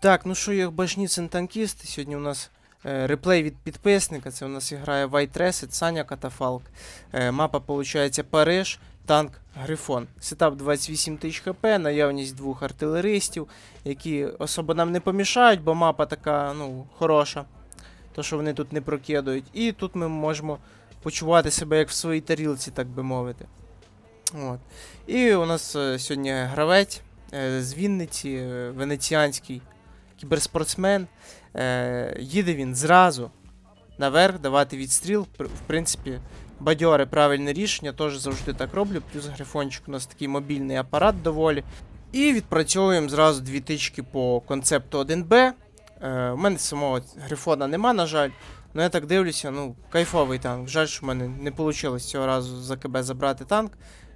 Так, ну що, як башніцин танкіст. Сьогодні у нас е, реплей від підписника. Це у нас грає White Reset, Саня Катафалк. Е, мапа, виходить, Париж, танк Грифон. Сетап 28 тисяч хп, наявність двох артилеристів, які особо нам не помішають, бо мапа така, ну, хороша. То, що вони тут не прокидують. І тут ми можемо почувати себе як в своїй тарілці, так би мовити. От. І у нас е, сьогодні гравець е, з Вінниці, е, венеціанський кіберспортсмен. Е, їде він зразу наверх давати відстріл. В принципі, бадьоре правильне рішення, теж завжди так роблю. Плюс грифончик у нас такий мобільний апарат доволі. І відпрацьовуємо зразу дві тички по концепту 1Б. Е, у мене самого грифона нема, на жаль. Ну я так дивлюся, ну, кайфовий танк. Жаль, що в мене не вийшло цього разу за КБ забрати танк.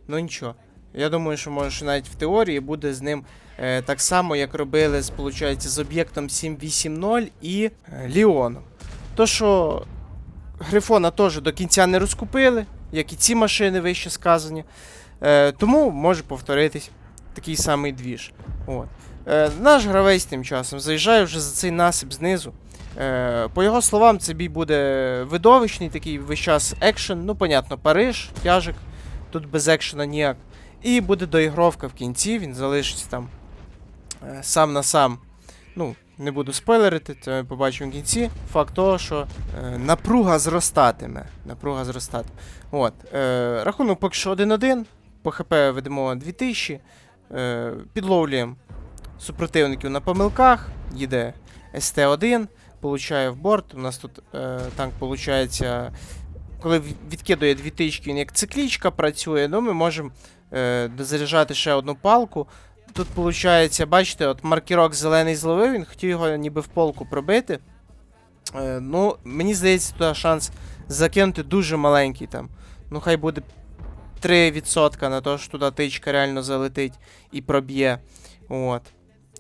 Ну нічого. Я думаю, що може навіть в теорії буде з ним е, так само, як робили з, з об'єктом 780 і е, Ліоном. То, що Грифона теж до кінця не розкупили, як і ці машини вище сказані. Е, тому може повторитись такий самий двіж. От. Е, наш гравець тим часом заїжджає вже за цей насип знизу. Е, по його словам, це бій буде видовищний, такий весь час екшен. Ну, понятно, Париж, тяжик. Тут без екшена ніяк. І буде доігровка в кінці, він залишиться там е, сам на сам. Ну, не буду спойлерити, це ми побачимо в кінці. Факт того, що е, напруга зростатиме. Напруга зростатиме. От. Е, рахунок поки що 1-1. По ХП ведемо 2000. Е, підловлюємо супротивників на помилках. Їде СТ-1, получає в борт. У нас тут е, танк, виходить, коли відкидує дві тички, він як циклічка працює, ну ми можемо дозаряджати ще одну палку. Тут, виходить, бачите, от маркірок зелений зловив, він хотів його ніби в полку пробити. Е, ну, мені здається, туди шанс закинути дуже маленький там. Ну, хай буде 3% на те, що туди тичка реально залетить і проб'є. От.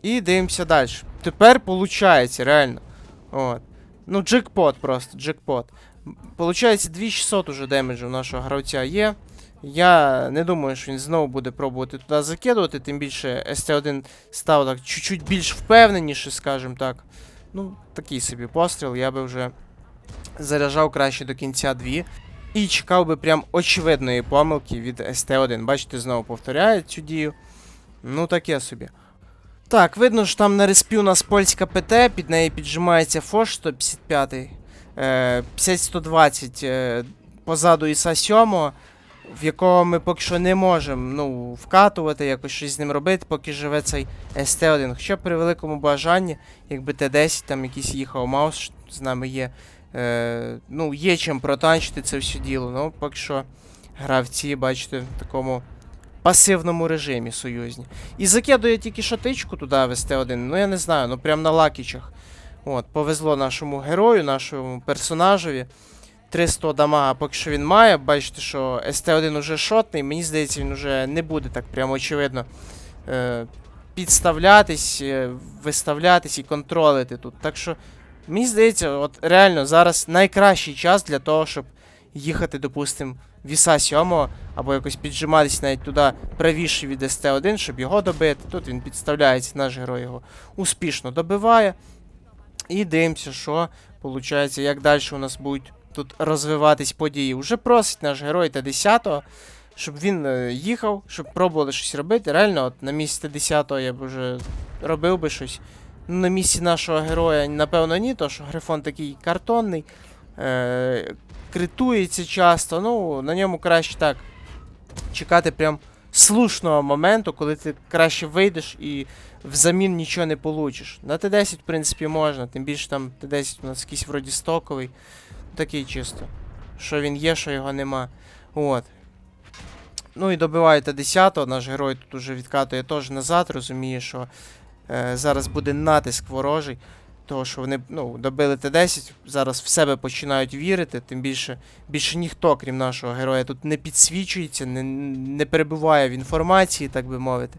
І дивимося далі. Тепер виходить, реально. От. Ну, джекпот просто, джекпот. Получається, 2600 уже демеджу нашого гравця є. Я не думаю, що він знову буде пробувати туди закидувати, тим більше СТ1 став так чуть-чуть більш впевненіше, скажімо так. Ну, такий собі постріл, я би вже заряджав краще до кінця дві. І чекав би прям очевидної помилки від СТ1. Бачите, знову повторяє цю дію. Ну, таке собі. Так, видно, що там на респі у нас польська ПТ, під неї піджимається Фош 155, е, 50-120 е, позаду Іса 7, в якого ми поки що не можемо ну, вкатувати, якось щось з ним робити, поки живе цей СТ1. Хоча при великому бажанні, якби Т10 там якийсь їхав маус з нами є. Е, ну, є чим протанчити це все діло. Ну, поки що гравці, бачите, в такому пасивному режимі союзні. І закидує тільки шатичку туди в СТ1. Ну я не знаю, ну прям на лакічах. От, повезло нашому герою, нашому персонажеві. 300 дамага поки що він має. Бачите, що СТ1 уже шотний. Мені здається, він уже не буде так прямо очевидно е, підставлятись, е, виставлятись і контролити тут. Так що, мені здається, от реально зараз найкращий час для того, щоб їхати, допустимо, віса 7 або якось піджиматись навіть туди правіше від СТ1, щоб його добити. Тут він підставляється, наш герой його успішно добиває. І дивимося, що виходить, як далі у нас будуть тут розвиватись події. Уже просить наш герой Т10, щоб він е, їхав, щоб пробували щось робити. Реально, от на місці Т10 я б вже робив би щось. Ну, на місці нашого героя, напевно, ні, то що грифон такий картонний, е- критується часто. Ну, на ньому краще так чекати прям слушного моменту, коли ти краще вийдеш і взамін нічого не получиш. На Т10, в принципі, можна, тим більше там Т10 у нас якийсь вроді стоковий. Такий чисто. Що він є, що його нема. От. Ну і добиває Т10, наш герой тут уже відкатує теж назад, розуміє, що е, зараз буде натиск ворожий. Того, що вони ну, добили Т10, зараз в себе починають вірити, тим більше більше ніхто, крім нашого героя, тут не підсвічується, не, не перебуває в інформації, так би мовити.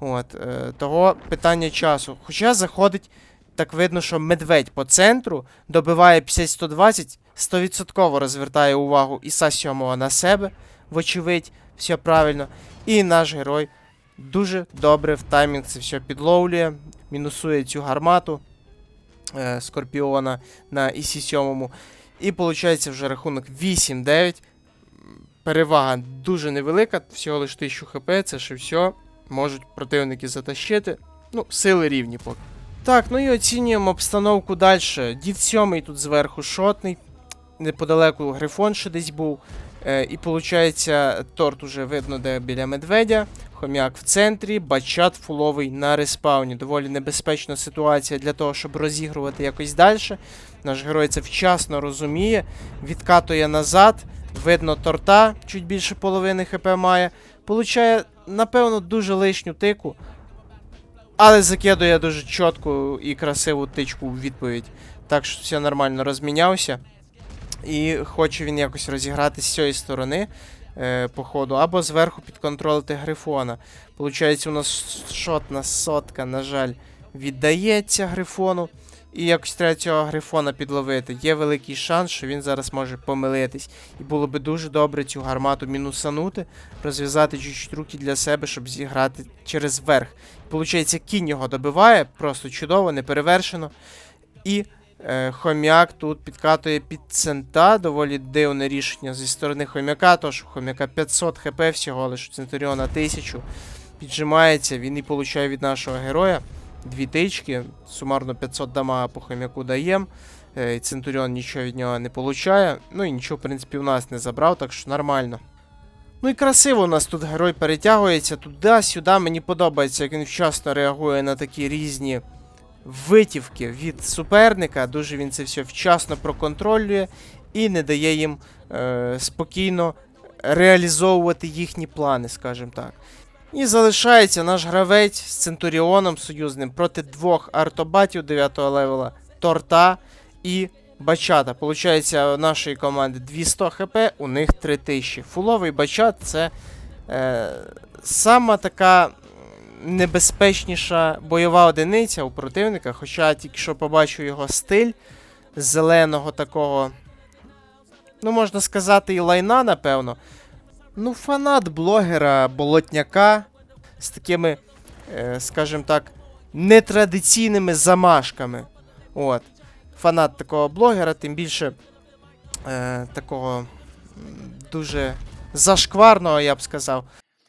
От, е, того питання часу. Хоча заходить, так видно, що медведь по центру добиває 50-120, 100% розвертає увагу Іса 7 на себе, вочевидь, все правильно. І наш герой дуже добре в таймінг це все підловлює. мінусує цю гармату е, Скорпіона на ІСі 7. І виходить вже рахунок 8-9. Перевага дуже невелика, всього лише 1000 хп, це ще все. Можуть противники затащити. Ну, сили рівні поки. Так, ну і оцінюємо обстановку далі. Дід 7 тут зверху шотний. Неподалеку Грифон ще десь був. Е, і виходить, торт уже видно, де біля медведя. Хом'як в центрі, бачат фуловий на респауні. Доволі небезпечна ситуація для того, щоб розігрувати якось далі. Наш герой це вчасно розуміє, відкатує назад. Видно торта, чуть більше половини хп має. Получає, напевно, дуже лишню тику. Але закидує дуже чітку і красиву тичку у відповідь. Так що все нормально розмінявся. І хоче він якось розіграти з цієї сторони е, по або зверху підконтролити грифона. Получається, у нас шотна сотка, на жаль, віддається грифону. І якось треба цього грифона підловити. Є великий шанс, що він зараз може помилитись. І було би дуже добре цю гармату мінусанути, розв'язати чуть-чуть руки для себе, щоб зіграти через верх. Получається, кінь його добиває, просто чудово, неперевершено. І е, хом'як тут підкатує під цента. Доволі дивне рішення зі сторони хом'яка, тож хом'яка 500 хп всього, лише у Центуріона 1000. Піджимається, він і получає від нашого героя. Дві тички, сумарно 500 дамага по хом'яку даєм. Е, Центуріон нічого від нього не получає. Ну і нічого, в принципі, у нас не забрав, так що нормально. Ну і красиво у нас тут герой перетягується туди-сюди. Мені подобається, як він вчасно реагує на такі різні витівки від суперника. Дуже він це все вчасно проконтролює і не дає їм е, спокійно реалізовувати їхні плани, скажімо так. І залишається наш гравець з Центуріоном союзним проти двох артобатів 9 левела, Торта і Бачата. Получається, у нашої команди 200 хп, у них 3000. Фуловий бачат це е, сама така небезпечніша бойова одиниця у противника. Хоча тільки що побачу його стиль зеленого такого, ну можна сказати, і лайна, напевно Ну, фанат блогера Болотняка з такими, е, скажімо так, нетрадиційними замашками. От. Фанат такого блогера, тим більше е, такого м, дуже зашкварного, я б сказав.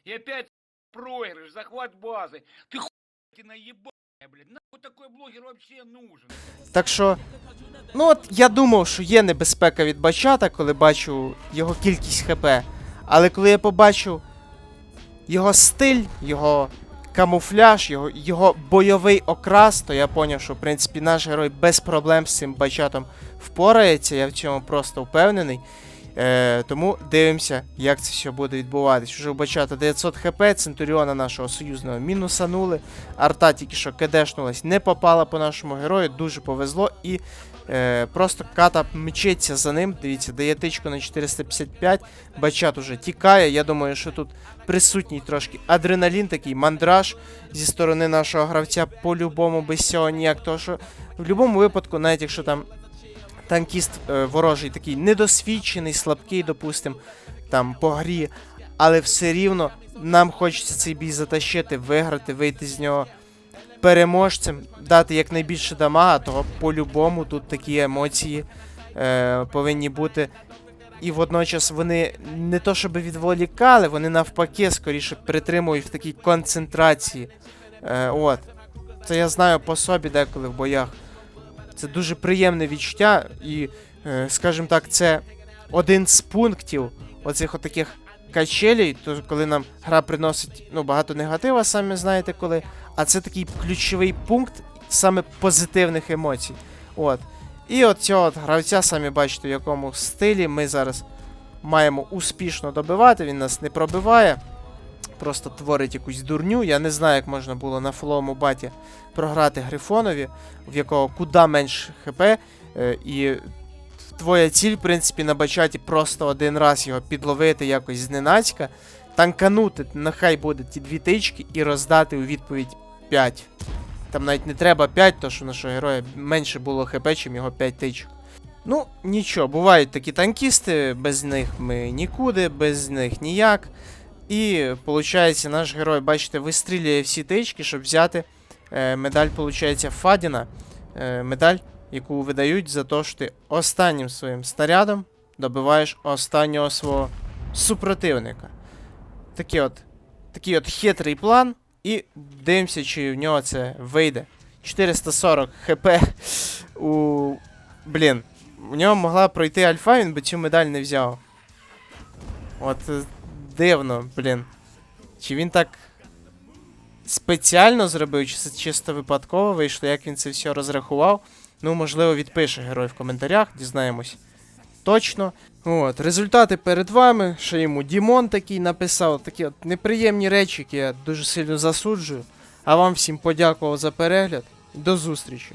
И опять проигрыш, захват базы. Ты хуй наебаная, блядь. Нахуй такой блогер вообще нужен? Так що, ну от я думав, що є небезпека від бачата, коли бачу його кількість ХП. Але коли я побачив його стиль, його камуфляж, його, його бойовий окрас, то я зрозумів, що в принципі наш герой без проблем з цим бачатом впорається. Я в цьому просто впевнений. Е, тому дивимося, як це все буде відбуватись. Уже бачата 900 хп, Центуріона нашого союзного мінусанули. Арта тільки що кедешнулась, не попала по нашому герою, дуже повезло і е, просто ката мчиться за ним. Дивіться, дає тичку на 455. Бачат уже тікає. Я думаю, що тут присутній трошки адреналін, такий мандраж зі сторони нашого гравця по-любому без цього ніяк. Тому що в будь-якому випадку, навіть якщо там танкіст е, ворожий такий недосвідчений, слабкий, допустим, там по грі, але все рівно нам хочеться цей бій затащити, виграти, вийти з нього переможцем, дати якнайбільше дамага, того по-любому тут такі емоції е, повинні бути. І водночас вони не то щоб відволікали, вони навпаки скоріше притримують в такій концентрації. Е, от. Це я знаю по собі деколи в боях. Це дуже приємне відчуття, і, е, скажімо так, це один з пунктів оцих отаких качелей, то коли нам гра приносить ну, багато негатива, самі знаєте коли. А це такий ключовий пункт саме позитивних емоцій. От. І от цього от гравця, самі бачите, в якому стилі ми зараз маємо успішно добивати. Він нас не пробиває. Просто творить якусь дурню. Я не знаю, як можна було на фоловому баті програти Грифонові, в якого куди менше ХП. е, І твоя ціль, в принципі, на бачаті просто один раз його підловити якось зненацька, танканути, нехай буде ті дві тички і роздати у відповідь 5. Там навіть не треба 5, то що нашого героя менше було ХП, чим його 5 тичок. Ну, нічого, бувають такі танкісти, без них ми нікуди, без них ніяк. І, виходить, наш герой, бачите, вистрілює всі тички, щоб взяти е, медаль, виходить, Фадіна. Е, медаль, яку видають за те, що ти останнім своїм снарядом добиваєш останнього свого супротивника. Такий от, такий от хитрий план. І дивимося, чи в нього це вийде. 440 хп у. Блін. У нього могла пройти альфа, він би цю медаль не взяв. От е, дивно, блін. Чи він так спеціально зробив, чи це чисто випадково вийшло, як він це все розрахував. Ну, можливо, відпише герой в коментарях, дізнаємось. Точно. От, результати перед вами. Ще йому Дімон такий написав. Такі от неприємні речі, які я дуже сильно засуджую. А вам всім подякував за перегляд. До зустрічі.